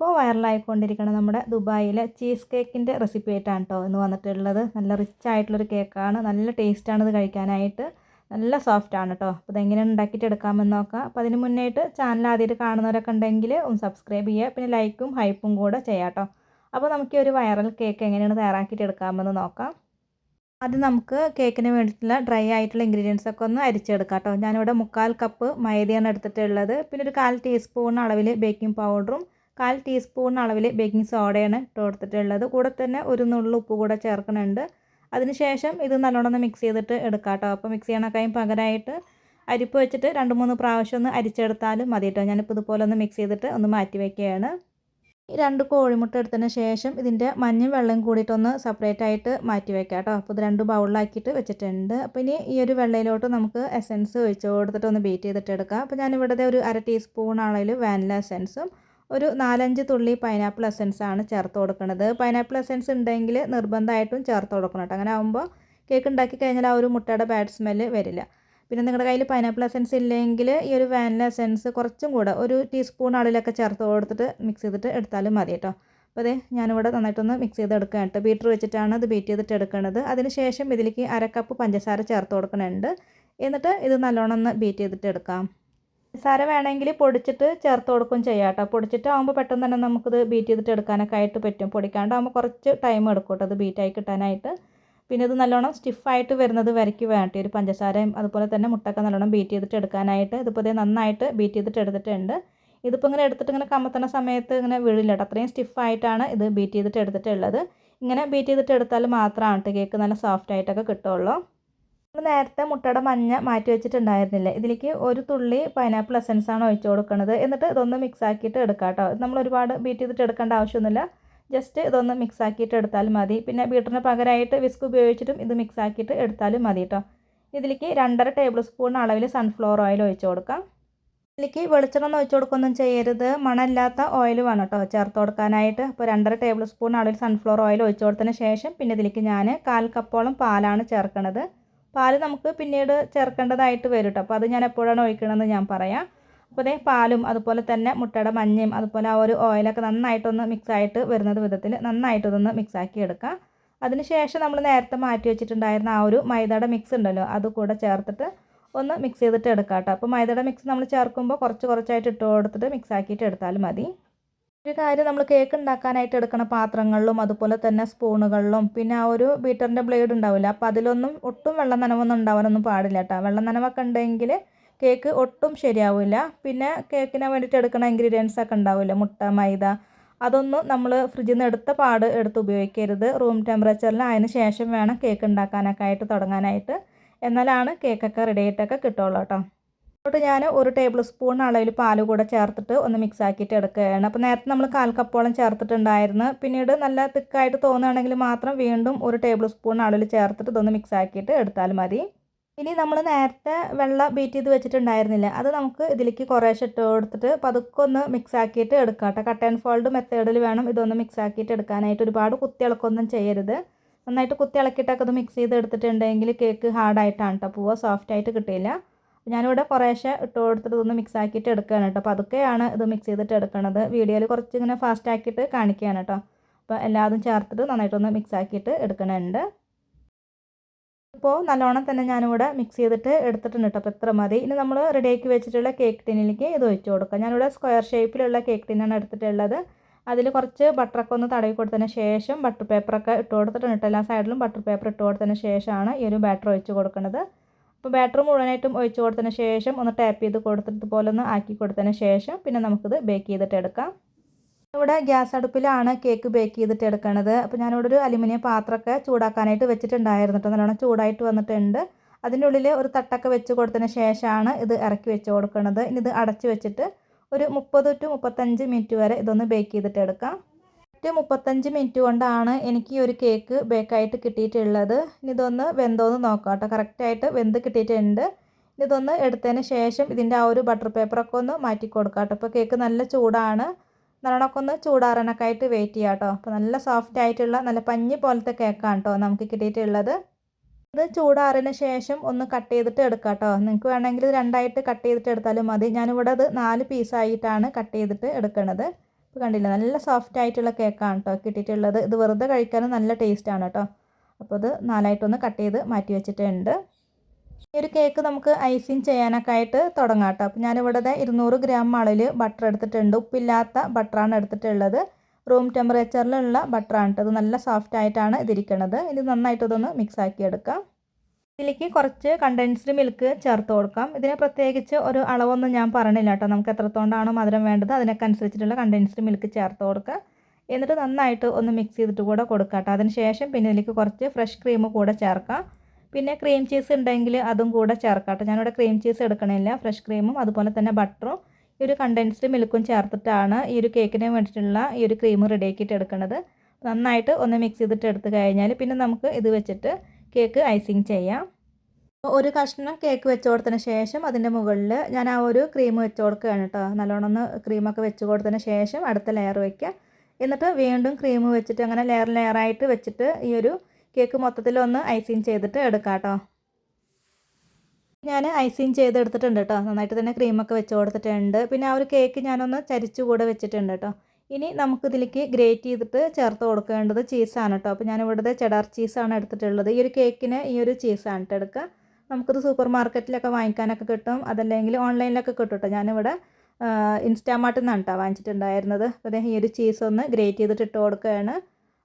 ഇപ്പോൾ വൈറലായിക്കൊണ്ടിരിക്കണം നമ്മുടെ ദുബായിലെ ചീസ് കേക്കിന്റെ റെസിപ്പി ആയിട്ടാണ് കേട്ടോ ഇന്ന് വന്നിട്ടുള്ളത്. നല്ല റിച്ച് ആയിട്ടുള്ളൊരു കേക്കാണ്. നല്ല ടേസ്റ്റാണ് ഇത് കഴിക്കാനായിട്ട്. നല്ല സോഫ്റ്റ് ആണ് കേട്ടോ. അപ്പോൾ ഇതെങ്ങനെയാണ് ഉണ്ടാക്കിയിട്ട് എടുക്കാമെന്ന് നോക്കാം. അപ്പോൾ അതിന് മുന്നേയിട്ട് ചാനൽ ആദ്യമായിട്ട് കാണുന്നവരൊക്കെ ഉണ്ടെങ്കിൽ ഒന്ന് സബ്സ്ക്രൈബ് ചെയ്യുക. പിന്നെ ലൈക്കും ഹൈപ്പും കൂടെ ചെയ്യാം കേട്ടോ. അപ്പോൾ നമുക്ക് ഒരു വൈറൽ കേക്ക് എങ്ങനെയാണ് തയ്യാറാക്കിയിട്ട് എടുക്കാമെന്ന് നോക്കാം. ആദ്യം നമുക്ക് കേക്കിന് വേണ്ടിയിട്ടുള്ള ഡ്രൈ ആയിട്ടുള്ള ഇൻഗ്രീഡിയൻസ് ഒക്കെ ഒന്ന് അരിച്ചെടുക്കാം കേട്ടോ. ഞാനിവിടെ മുക്കാൽ കപ്പ് മൈദയാണ് എടുത്തിട്ടുള്ളത്. പിന്നെ ഒരു കാൽ ടീസ്പൂൺ അളവിൽ ബേക്കിംഗ് പൗഡറും കാൽ ടീസ്പൂൺ അളവിൽ ബേക്കിംഗ് സോഡയാണ് ഇട്ട് കൊടുത്തിട്ടുള്ളത്. കൂടെ തന്നെ ഒരു നുള്ളു ഉപ്പ് കൂടെ ചേർക്കുന്നുണ്ട്. അതിനുശേഷം ഇത് നല്ലോണം മിക്സ് ചെയ്തിട്ട് എടുക്കാം കേട്ടോ. അപ്പോൾ മിക്സ് ചെയ്യണക്കായും പകരമായിട്ട് അരിപ്പ് വെച്ചിട്ട് രണ്ട് മൂന്ന് പ്രാവശ്യം ഒന്ന് അരിച്ചെടുത്താലും മതി കേട്ടോ. ഞാനിപ്പോൾ ഇതുപോലെ ഒന്ന് മിക്സ് ചെയ്തിട്ട് ഒന്ന് മാറ്റി വയ്ക്കുകയാണ് രണ്ട് കോഴിമുട്ട എടുത്തതിന് ശേഷം ഇതിന്റെ മഞ്ഞയും വെള്ളയും കൂടിയിട്ടൊന്ന് സെപ്പറേറ്റ് ആയിട്ട് മാറ്റി വെക്കാം കേട്ടോ. അപ്പോൾ ഇത് രണ്ട് ബൗളിലാക്കിയിട്ട് വെച്ചിട്ടുണ്ട്. അപ്പോൾ ഇനി ഈ ഒരു വെള്ളയിലോട്ട് നമുക്ക് എസെൻസ് ഒഴിച്ച് കൊടുത്തിട്ട് ഒന്ന് ബീറ്റ് ചെയ്തിട്ട് എടുക്കാം. അപ്പോൾ ഞാനിവിടുത്തെ ഒരു അര ടീസ്പൂൺ അളവിൽ വാനില എസെൻസും ഒരു നാലഞ്ച് തുള്ളി പൈനാപ്പിൾ എസെൻസ് ആണ് ചേർത്ത് കൊടുക്കുന്നത്. പൈനാപ്പിൾ എസെൻസ് ഉണ്ടെങ്കിൽ നിർബന്ധമായിട്ടും ചേർത്ത് കൊടുക്കണം കേട്ടോ അങ്ങനെ ആകുമ്പോൾ കേക്ക് ഉണ്ടാക്കി കഴിഞ്ഞാൽ ആ ഒരു മുട്ടയുടെ ബാഡ് സ്മെല്ല് വരില്ല. പിന്നെ നിങ്ങളുടെ കയ്യിൽ പൈനാപ്പിൾ എസെൻസ് ഇല്ലെങ്കിൽ ഈ ഒരു വാനില എസെൻസ് കുറച്ചും കൂടെ ഒരു ടീസ്പൂൺ അളവിലൊക്കെ ചേർത്ത് കൊടുത്തിട്ട് മിക്സ് ചെയ്തിട്ട് എടുത്താലും മതി കേട്ടോ അപ്പോൾ അതെ ഞാനിവിടെ നന്നായിട്ടൊന്ന് മിക്സ് ചെയ്ത് എടുക്കുക കേട്ടോ ബീറ്റർ വെച്ചിട്ടാണ് ഇത് ബീറ്റ് ചെയ്തിട്ട് എടുക്കുന്നത് അതിനുശേഷം ഇതിലേക്ക് അര കപ്പ് പഞ്ചസാര ചേർത്ത് കൊടുക്കുന്നുണ്ട് എന്നിട്ട് ഇത് നല്ലോണം ഒന്ന് ബീറ്റ് ചെയ്തിട്ട് എടുക്കാം. പഞ്ചസാര വേണമെങ്കിൽ പൊടിച്ചിട്ട് ചേർത്ത് കൊടുക്കും ചെയ്യാം കേട്ടോ. പൊടിച്ചിട്ടാകുമ്പോൾ പെട്ടെന്ന് തന്നെ നമുക്കിത് ബീറ്റ് ചെയ്തിട്ട് എടുക്കാനൊക്കെ ആയിട്ട് പറ്റും. പൊടിക്കാണ്ടാകുമ്പോൾ കുറച്ച് ടൈം എടുക്കും അത് ബീറ്റായി കിട്ടാനായിട്ട്. പിന്നെ ഇത് നല്ലോണം സ്റ്റിഫായിട്ട് വരുന്നത് വരയ്ക്ക് വേണ്ടി ഒരു പഞ്ചസാരയും അതുപോലെ തന്നെ മുട്ടൊക്കെ നല്ലോണം ബീറ്റ് ചെയ്തിട്ട് എടുക്കാനായിട്ട്. ഇതിപ്പോൾ ഇതേ നന്നായിട്ട് ബീറ്റ് ചെയ്തിട്ട് എടുത്തിട്ടുണ്ട്. ഇതിപ്പോൾ ഇങ്ങനെ എടുത്തിട്ട് ഇങ്ങനെ കമ്മത്തണ സമയത്ത് ഇങ്ങനെ വീഴില്ല അത്രയും സ്റ്റിഫായിട്ടാണ് ഇത് ബീറ്റ് ചെയ്തിട്ട് എടുത്തിട്ടുള്ളത്. ഇങ്ങനെ ബീറ്റ് ചെയ്തിട്ട് എടുത്താൽ മാത്രമാണ് കേക്ക് നല്ല സോഫ്റ്റ് ആയിട്ടൊക്കെ കിട്ടുള്ളൂ നമ്മൾ നേരത്തെ മുട്ടയുടെ മഞ്ഞ മാറ്റി വെച്ചിട്ടുണ്ടായിരുന്നില്ല. ഇതിലേക്ക് ഒരു തുള്ളി പൈനാപ്പിൾ എസൻസ് ആണ് ഒഴിച്ചു കൊടുക്കുന്നത്. എന്നിട്ട് ഇതൊന്ന് മിക്സ് ആക്കിയിട്ട് എടുക്കാം കേട്ടോ. നമ്മൾ ഒരുപാട് ബീറ്റ് ചെയ്തിട്ട് എടുക്കേണ്ട ആവശ്യമൊന്നുമില്ല. ജസ്റ്റ് ഇതൊന്ന് മിക്സ് ആക്കിയിട്ട് എടുത്താലും മതി. പിന്നെ ബീറ്ററിന് പകരമായിട്ട് വിസ്ക് ഉപയോഗിച്ചിട്ടും ഇത് മിക്സ് ആക്കിയിട്ട് എടുത്താലും മതി കേട്ടോ. ഇതിലേക്ക് രണ്ടര ടേബിൾ സ്പൂൺ അളവിൽ സൺഫ്ലവർ ഓയിൽ ഒഴിച്ചു കൊടുക്കാം. ഇതിലേക്ക് വെളിച്ചെണ്ണ ഒഴിച്ചു കൊടുക്കൊന്നും ചെയ്യരുത്. മണമില്ലാത്ത ഓയിൽ വേണം കേട്ടോ ചേർത്ത് കൊടുക്കാനായിട്ട്. അപ്പോൾ രണ്ടര ടേബിൾ സ്പൂൺ അളവിൽ സൺഫ്ലവർ ഓയിൽ ഒഴിച്ചു കൊടുത്തതിന് ശേഷം പിന്നെ ഇതിലേക്ക് ഞാൻ കാൽ കപ്പോളം പാലാണ് ചേർക്കുന്നത്. പാൽ നമുക്ക് പിന്നീട് ചേർക്കേണ്ടതായിട്ട് വരും കേട്ടോ. അപ്പോൾ അത് ഞാൻ എപ്പോഴാണ് ഒഴിക്കണമെന്ന് ഞാൻ പറയാം. അപ്പോൾ അതേ പാലും അതുപോലെ തന്നെ മുട്ടയുടെ മഞ്ഞയും അതുപോലെ ആ ഒരു ഓയിലൊക്കെ നന്നായിട്ടൊന്ന് മിക്സ് ആയിട്ട് വരുന്നത് വിധത്തിൽ നന്നായിട്ടൊന്ന് മിക്സ് ആക്കി എടുക്കുക അതിനുശേഷം നമ്മൾ നേരത്തെ മാറ്റി വെച്ചിട്ടുണ്ടായിരുന്ന ആ ഒരു മൈദയുടെ മിക്സ് ഉണ്ടല്ലോ അത് കൂടെ ചേർത്തിട്ട് ഒന്ന് മിക്സ് ചെയ്തിട്ട് എടുക്കാം കേട്ടോ. അപ്പോൾ മൈദയുടെ മിക്സ് നമ്മൾ ചേർക്കുമ്പോൾ കുറച്ച് കുറച്ചായിട്ട് ഇട്ട് കൊടുത്തിട്ട് മിക്സ് ആക്കിയിട്ട് എടുത്താലും മതി. ഒരു കാര്യം നമ്മൾ കേക്ക് ഉണ്ടാക്കാനായിട്ട് എടുക്കുന്ന പാത്രങ്ങളിലും അതുപോലെ തന്നെ സ്പൂണുകളിലും പിന്നെ ആ ഒരു ബീറ്ററിന്റെ ബ്ലേഡ് ഉണ്ടാവില്ല അപ്പം അതിലൊന്നും ഒട്ടും വെള്ളം നനവൊന്നും ഉണ്ടാവാനൊന്നും പാടില്ല കേട്ടോ വെള്ളം നനവൊക്കെ ഉണ്ടെങ്കിൽ കേക്ക് ഒട്ടും ശരിയാവില്ല പിന്നെ കേക്കിന് വേണ്ടിയിട്ട് എടുക്കുന്ന ഇൻഗ്രീഡിയൻസ് ഒക്കെ ഉണ്ടാവില്ല മുട്ട മൈദ അതൊന്നും നമ്മൾ ഫ്രിഡ്ജിൽ നിന്ന് എടുത്ത പാട് എടുത്ത് ഉപയോഗിക്കരുത്. റൂം ടെമ്പറേച്ചറിൽ അതിന് ശേഷം വേണം കേക്ക് ഉണ്ടാക്കാനൊക്കെ ആയിട്ട് തുടങ്ങാനായിട്ട്. എന്നാലാണ് കേക്കൊക്കെ റെഡി ആയിട്ടൊക്കെ കിട്ടുള്ളൂ കേട്ടോ അതുകൊണ്ട് ഞാൻ ഒരു ടേബിൾ സ്പൂൺ അളവിൽ പാൽ കൂടെ ചേർത്തിട്ട് ഒന്ന് മിക്സ് ആക്കിയിട്ട് എടുക്കുകയാണ്. അപ്പോൾ നേരത്തെ നമ്മൾ കാൽ കപ്പോളം ചേർത്തിട്ടുണ്ടായിരുന്നു. പിന്നീട് നല്ല തിക്കായിട്ട് തോന്നുകയാണെങ്കിൽ മാത്രം വീണ്ടും ഒരു ടേബിൾ സ്പൂൺ അളവിൽ ചേർത്തിട്ട് ഇതൊന്ന് മിക്സ് ആക്കിയിട്ട് എടുത്താൽ മതി. ഇനി നമ്മൾ നേരത്തെ വെള്ളം ബീറ്റ് ചെയ്ത് വെച്ചിട്ടുണ്ടായിരുന്നില്ല. അത് നമുക്ക് ഇതിലേക്ക് കുറേശ്ശെ ഇട്ട് കൊടുത്തിട്ട് പതുക്കെ ഒന്ന് മിക്സ് ആക്കിയിട്ട് എടുക്കാം കേട്ടോ. കട്ട് ആൻഡ് ഫോൾഡ് മെത്തേഡിൽ വേണം ഇതൊന്ന് മിക്സ് ആക്കിയിട്ട് എടുക്കാനായിട്ട്. ഒരുപാട് കുത്തിയിളക്കൊന്നും ചെയ്യരുത്. നന്നായിട്ട് കുത്തി ഇളക്കിയിട്ടൊക്കെ അത് മിക്സ് ചെയ്ത് എടുത്തിട്ടുണ്ടെങ്കിൽ കേക്ക് ഹാർഡായിട്ടാണ് കേട്ടോ പൂവ സോഫ്റ്റായിട്ട് കിട്ടിയില്ല. ഞാനിവിടെ കുറേശ്ശെ ഇട്ട് കൊടുത്തിട്ട് ഇതൊന്ന് മിക്സ് ആക്കിയിട്ട് എടുക്കുകയാണ് കേട്ടോ. അപ്പോൾ അതൊക്കെയാണ് ഇത് മിക്സ് ചെയ്തിട്ട് എടുക്കുന്നത് വീഡിയോയിൽ കുറച്ച് ഇങ്ങനെ ഫാസ്റ്റ് ആക്കിയിട്ട് കാണിക്കുകയാണ് കേട്ടോ. അപ്പോൾ എല്ലാതും ചേർത്തിട്ട് നന്നായിട്ടൊന്ന് മിക്സ് ആക്കിയിട്ട് എടുക്കണുണ്ട്. ഇപ്പോൾ നല്ലോണം തന്നെ ഞാനിവിടെ മിക്സ് ചെയ്തിട്ട് എടുത്തിട്ടുണ്ട് കേട്ടോ. അപ്പോൾ മതി. ഇനി നമ്മൾ റെഡിയാക്കി വെച്ചിട്ടുള്ള കേക്ക് ടിന്നിലേക്ക് ഇത് ഒഴിച്ച് കൊടുക്കാം. ഞാനിവിടെ സ്ക്വയർ ഷേപ്പിലുള്ള കേക്ക് ടിന്നാണ് എടുത്തിട്ടുള്ളത്. അതിൽ കുറച്ച് ബട്ടറൊക്കെ ഒന്ന് തടവി കൊടുത്തതിന് ശേഷം ബട്ടർ പേപ്പറൊക്കെ ഇട്ട് കൊടുത്തിട്ടുണ്ട് കേട്ടോ. എല്ലാ സൈഡിലും ബട്ടർ പേപ്പർ ഇട്ട് കൊടുത്തതിന് ശേഷമാണ് ഈ ഒരു ബാറ്റർ ഒഴിച്ച് കൊടുക്കുന്നത് അപ്പോൾ ബാറ്റർ മുഴുവനായിട്ടും ഒഴിച്ച് കൊടുത്തതിന് ശേഷം ഒന്ന് ടാപ്പ് ചെയ്ത് കൊടുത്തിട്ട് പോലെ ഒന്ന് ആക്കി കൊടുത്തതിന് ശേഷം പിന്നെ നമുക്കിത് ബേക്ക് ചെയ്തിട്ട് എടുക്കാം. ഇവിടെ ഗ്യാസ് അടുപ്പിലാണ് കേക്ക് ബേക്ക് ചെയ്തിട്ട് എടുക്കുന്നത് അപ്പോൾ ഞാനിവിടെ ഒരു അലുമിനിയം പാത്രമൊക്കെ ചൂടാക്കാനായിട്ട് വെച്ചിട്ടുണ്ടായിരുന്നു കേട്ടോ. നല്ലോണം ചൂടായിട്ട് വന്നിട്ടുണ്ട്. അതിന്റെ ഉള്ളിൽ ഒരു തട്ടൊക്കെ വെച്ച് കൊടുത്തതിന് ശേഷമാണ് ഇത് ഇറക്കി വെച്ച് കൊടുക്കുന്നത് ഇനി ഇത് അടച്ച് വെച്ചിട്ട് ഒരു മുപ്പത് ടു മുപ്പത്തഞ്ച് മിനിറ്റ് വരെ ഇതൊന്ന് ബേക്ക് ചെയ്തിട്ട് എടുക്കാം. ടു മുപ്പത്തഞ്ച് മിനിറ്റ് കൊണ്ടാണ് എനിക്ക് ഈ ഒരു കേക്ക് ബേക്കായിട്ട് കിട്ടിയിട്ടുള്ളത്. ഇനി ഇതൊന്ന് വെന്തോന്ന് നോക്കാം കേട്ടോ കറക്റ്റായിട്ട് വെന്ത് കിട്ടിയിട്ടുണ്ട്. ഇതൊന്ന് എടുത്തതിന് ശേഷം ഇതിന്റെ ആ ഒരു ബട്ടർ പേപ്പറൊക്കെ ഒന്ന് മാറ്റി കൊടുക്കാം കേട്ടോ ഇപ്പോൾ കേക്ക് നല്ല ചൂടാണ്. നല്ലോണമൊക്കെ ഒന്ന് ചൂടാറാനൊക്കെ ആയിട്ട് വെയിറ്റ് ചെയ്യാം കേട്ടോ അപ്പോൾ നല്ല സോഫ്റ്റ് ആയിട്ടുള്ള നല്ല പഞ്ഞി പോലത്തെ കേക്കാണ് കേട്ടോ നമുക്ക് കിട്ടിയിട്ടുള്ളത്. ഇത് ചൂടാറിന് ശേഷം ഒന്ന് കട്ട് ചെയ്തിട്ട് എടുക്കാം കേട്ടോ നിങ്ങൾക്ക് വേണമെങ്കിൽ രണ്ടായിട്ട് കട്ട് ചെയ്തിട്ട് എടുത്താലും മതി. ഞാനിവിടെ അത് നാല് പീസായിട്ടാണ് കട്ട് ചെയ്തിട്ട് എടുക്കുന്നത് ഇപ്പോൾ കണ്ടില്ല നല്ല സോഫ്റ്റ് ആയിട്ടുള്ള കേക്കാണ് കേട്ടോ കിട്ടിയിട്ടുള്ളത്. ഇത് വെറുതെ കഴിക്കാനും നല്ല ടേസ്റ്റാണ് കേട്ടോ അപ്പോൾ ഇത് നാലായിട്ടൊന്ന് കട്ട് ചെയ്ത് മാറ്റി വെച്ചിട്ടുണ്ട്. ഈ ഒരു കേക്ക് നമുക്ക് ഐസിങ് ചെയ്യാനൊക്കെ ആയിട്ട് തുടങ്ങാം കേട്ടോ അപ്പോൾ ഞാനിവിടെ ഇരുന്നൂറ് ഗ്രാം അളവിൽ ബട്ടർ എടുത്തിട്ടുണ്ട്. ഉപ്പില്ലാത്ത ബട്ടറാണ് എടുത്തിട്ടുള്ളത്. റൂം ടെമ്പറേച്ചറിലുള്ള ബട്ടറാണ് കേട്ടോ ഇത് നല്ല സോഫ്റ്റ് ആയിട്ടാണ് ഇതിരിക്കുന്നത് ഇത് നന്നായിട്ട് ഇതൊന്ന് മിക്സ് ആക്കി എടുക്കാം ഇതിലേക്ക് കുറച്ച് കണ്ടൻസ്ഡ് മിൽക്ക് ചേർത്ത് കൊടുക്കാം. ഇതിന് പ്രത്യേകിച്ച് ഒരു അളവൊന്നും ഞാൻ പറഞ്ഞില്ല കേട്ടോ. നമുക്ക് എത്രത്തോണ്ടാണോ മധുരം വേണ്ടത് അതിനൊക്കെ അനുസരിച്ചിട്ടുള്ള കണ്ടൻസ്ഡ് മിൽക്ക് ചേർത്ത് കൊടുക്കുക. എന്നിട്ട് നന്നായിട്ട് ഒന്ന് മിക്സ് ചെയ്തിട്ട് കൂടെ കൊടുക്കുക കേട്ടോ. അതിന് ശേഷം പിന്നെ ഇതിലേക്ക് കുറച്ച് ഫ്രഷ് ക്രീം കൂടെ ചേർക്കാം പിന്നെ ക്രീം ചീസ് ഉണ്ടെങ്കിൽ അതും കൂടെ ചേർക്കാം കേട്ടോ. ഞാനിവിടെ ക്രീം ചീസ് എടുക്കണില്ല. ഫ്രഷ് ക്രീമും അതുപോലെ തന്നെ ബട്ടറും ഈ ഒരു കണ്ടൻസ്ഡ് മിൽക്കും ചേർത്തിട്ടാണ് ഈ ഒരു കേക്കിന് വേണ്ടിയിട്ടുള്ള ഈ ഒരു ക്രീം റെഡിയാക്കിയിട്ട് എടുക്കുന്നത് നന്നായിട്ട് ഒന്ന് മിക്സ് ചെയ്തിട്ട് എടുത്തു കഴിഞ്ഞാൽ പിന്നെ നമുക്ക് ഇത് വെച്ചിട്ട് കേക്ക് ഐസിങ് ചെയ്യാം. ഒരു കഷ്ണം കേക്ക് വെച്ച് കൊടുത്തതിന് ശേഷം അതിന്റെ മുകളിൽ ഞാൻ ആ ഒരു ക്രീം വെച്ച് കൊടുക്കുകയാണ് കേട്ടോ. നല്ലോണം ഒന്ന് ക്രീമൊക്കെ വെച്ച് കൊടുത്തതിന് ശേഷം അടുത്ത ലെയർ വയ്ക്കുക. എന്നിട്ട് വീണ്ടും ക്രീം വെച്ചിട്ട് അങ്ങനെ ലെയർ ലെയറായിട്ട് വെച്ചിട്ട് ഈ ഒരു കേക്ക് മൊത്തത്തിൽ ഒന്ന് ഐസിങ് ചെയ്തിട്ട് എടുക്കാം കേട്ടോ. ഞാൻ ഐസിങ് ചെയ്തെടുത്തിട്ടുണ്ട് കേട്ടോ. നന്നായിട്ട് തന്നെ ക്രീമൊക്കെ വെച്ച് കൊടുത്തിട്ടുണ്ട്. പിന്നെ ആ ഒരു കേക്ക് ഞാനൊന്ന് ചരിച്ചു കൂടെ വെച്ചിട്ടുണ്ട് കേട്ടോ. ഇനി നമുക്കിതിലേക്ക് ഗ്രേറ്റ് ചെയ്തിട്ട് ചേർത്ത് കൊടുക്കേണ്ടത് ചീസാണ് കേട്ടോ അപ്പോൾ ഞാൻ ഇവിടുത്തെ ചെഡാർ ചീസാണ് എടുത്തിട്ടുള്ളത്. ഈ ഒരു കേക്കിന് ഈ ഒരു ചീസാണ് കേട്ടോ എടുക്കുക. നമുക്കിത് സൂപ്പർ മാർക്കറ്റിലൊക്കെ വാങ്ങിക്കാനൊക്കെ കിട്ടും. അതല്ലെങ്കിൽ ഓൺലൈനിലൊക്കെ കിട്ടും കേട്ടോ ഞാനിവിടെ ഇൻസ്റ്റാമാർട്ടിൽ നിന്നാണ് കേട്ടോ വാങ്ങിച്ചിട്ടുണ്ടായിരുന്നത്. അപ്പോൾ ഈ ഒരു ചീസ് ഒന്ന് ഗ്രേറ്റ് ചെയ്തിട്ട് ഇട്ട് കൊടുക്കുകയാണ്.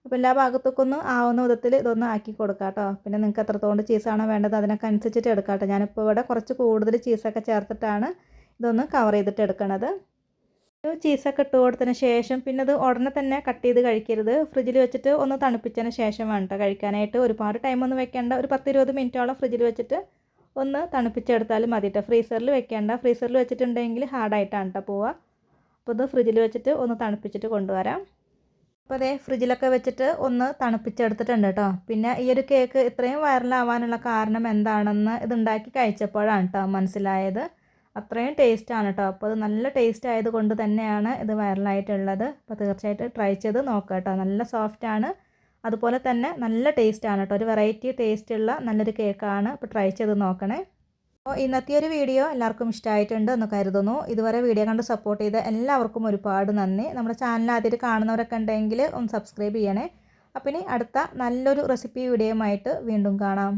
അപ്പോൾ എല്ലാ ഭാഗത്തൊക്കെ ഒന്ന് ആവുന്ന വിധത്തിൽ ഇതൊന്ന് ആക്കി കൊടുക്കാം കേട്ടോ പിന്നെ നിങ്ങൾക്ക് എത്രത്തോണ്ട് ചീസാണോ വേണ്ടത് അതിനൊക്കെ അനുസരിച്ചിട്ട് എടുക്കാം കേട്ടോ ഞാനിപ്പോൾ ഇവിടെ കുറച്ച് കൂടുതൽ ചീസൊക്കെ ചേർത്തിട്ടാണ് ഇതൊന്ന് കവർ ചെയ്തിട്ട് എടുക്കണത്. ചീസൊക്കെ ഇട്ട് കൊടുത്തതിന് ശേഷം പിന്നെ അത് ഉടനെ തന്നെ കട്ട് ചെയ്ത് കഴിക്കരുത്. ഫ്രിഡ്ജിൽ വെച്ചിട്ട് ഒന്ന് തണുപ്പിച്ചതിന് ശേഷം വേണ്ട കഴിക്കാനായിട്ട്. ഒരുപാട് ടൈമൊന്നും വെക്കേണ്ട. ഒരു പത്തിരുപത് മിനിറ്റോളം ഫ്രിഡ്ജിൽ വെച്ചിട്ട് ഒന്ന് തണുപ്പിച്ചെടുത്താലും മതി കേട്ടോ ഫ്രീസറിൽ വെക്കേണ്ട. ഫ്രീസറിൽ വെച്ചിട്ടുണ്ടെങ്കിൽ ഹാർഡായിട്ടാണ് കേട്ടോ പോവുക. അപ്പോൾ ഇത് ഫ്രിഡ്ജിൽ വെച്ചിട്ട് ഒന്ന് തണുപ്പിച്ചിട്ട് കൊണ്ടുവരാം. അപ്പോൾ അതേ ഫ്രിഡ്ജിലൊക്കെ വെച്ചിട്ട് ഒന്ന് തണുപ്പിച്ചെടുത്തിട്ടുണ്ട് കേട്ടോ പിന്നെ ഈ ഒരു കേക്ക് ഇത്രയും വൈറലാവാനുള്ള കാരണം എന്താണെന്ന് ഇതുണ്ടാക്കി കഴിച്ചപ്പോഴാണ് കേട്ടോ മനസ്സിലായത്. അത്രയും ടേസ്റ്റാണ് കേട്ടോ അപ്പോൾ അത് നല്ല ടേസ്റ്റ് ആയതുകൊണ്ട് തന്നെയാണ് ഇത് വൈറലായിട്ടുള്ളത്. അപ്പോൾ തീർച്ചയായിട്ടും ട്രൈ ചെയ്ത് നോക്കാം കേട്ടോ നല്ല ആണ്. അതുപോലെ തന്നെ നല്ല ടേസ്റ്റാണ് കേട്ടോ ഒരു വെറൈറ്റി ടേസ്റ്റ് ഉള്ള നല്ലൊരു കേക്കാണ്. അപ്പോൾ ട്രൈ ചെയ്ത് നോക്കണേ. അപ്പോൾ ഇന്നത്തെ ഒരു വീഡിയോ എല്ലാവർക്കും ഇഷ്ടമായിട്ടുണ്ട് എന്ന് കരുതുന്നു. ഇതുവരെ വീഡിയോ കണ്ട് സപ്പോർട്ട് ചെയ്ത എല്ലാവർക്കും ഒരുപാട് നന്ദി. നമ്മുടെ ചാനൽ ആദ്യമായിട്ട് കാണുന്നവരൊക്കെ ഉണ്ടെങ്കിൽ ഒന്ന് സബ്സ്ക്രൈബ് ചെയ്യണേ. അപ്പം ഇനി അടുത്ത നല്ലൊരു റെസിപ്പി വീഡിയോയുമായിട്ട് വീണ്ടും കാണാം.